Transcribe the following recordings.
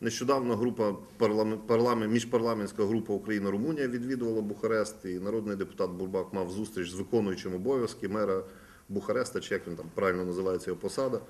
Нещодавно група парламент, парламент, міжпарламентська група Україна-Румунія відвідувала Бухарест, і народний депутат Бурбак мав зустріч з виконуючим обов'язки мера Бухареста, чи як він там правильно називається його посада,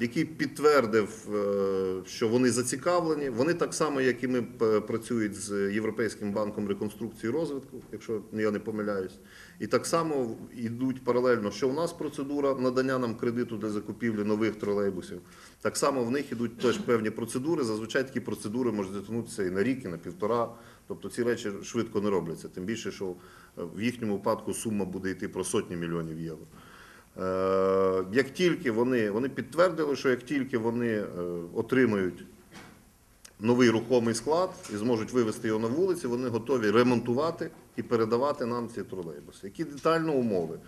який підтвердив, е, що вони зацікавлені. Вони так само, як і ми працюють з Європейським банком реконструкції і розвитку, якщо я не помиляюсь. І так само йдуть паралельно, що у нас процедура надання нам кредиту для закупівлі нових тролейбусів. Так само в них ідуть теж певні процедури. Зазвичай такі процедури можуть затягнутися і на рік, і на півтора. Тобто ці речі швидко не робляться. Тим більше, що е, в їхньому випадку сума буде йти про сотні мільйонів євро. Е, Як тільки вони, вони підтвердили, що як тільки вони е, отримають новий рухомий склад і зможуть вивести його на вулиці, вони готові ремонтувати і передавати нам ці тролейбуси. Які детально умови?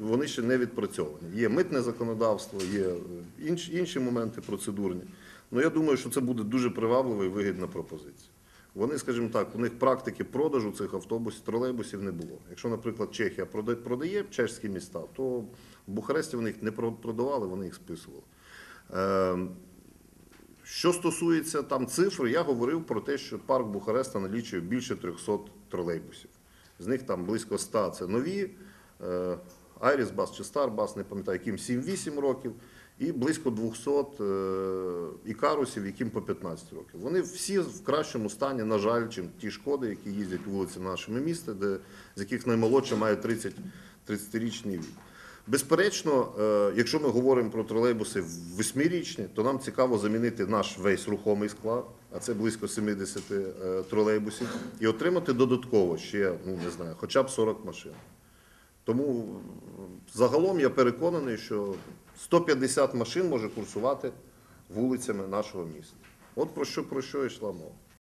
Вони ще не відпрацьовані. Є митне законодавство, є е, інші, інші моменти процедурні. Ну я думаю, що це буде дуже приваблива і вигідна пропозиція. Вони, скажімо так, у них практики продажу цих автобусів, тролейбусів не було. Якщо, наприклад, Чехія продає чеські міста, то в Бухаресті вони їх не продавали, вони їх списували. Е, що стосується там цифр, я говорив про те, що парк Бухареста налічує більше 300 тролейбусів. З них там близько 100 це нові, е, Айрісбас чи Старбас, не пам'ятаю, яким 7-8 років, і близько 200 е, ікарусів, яким по 15 років. Вони всі в кращому стані, на жаль, чим ті шкоди, які їздять вулицями нашими міста, де, з яких наймолодша має 30 30-річний вік. Безперечно, е, якщо ми говоримо про тролейбуси восьмирічні, то нам цікаво замінити наш весь рухомий склад, а це близько 70 е, тролейбусів, і отримати додатково ще, ну не знаю, хоча б 40 машин. Тому загалом я переконаний, що 150 машин може курсувати вулицями нашого міста. От про що, про що йшла мова.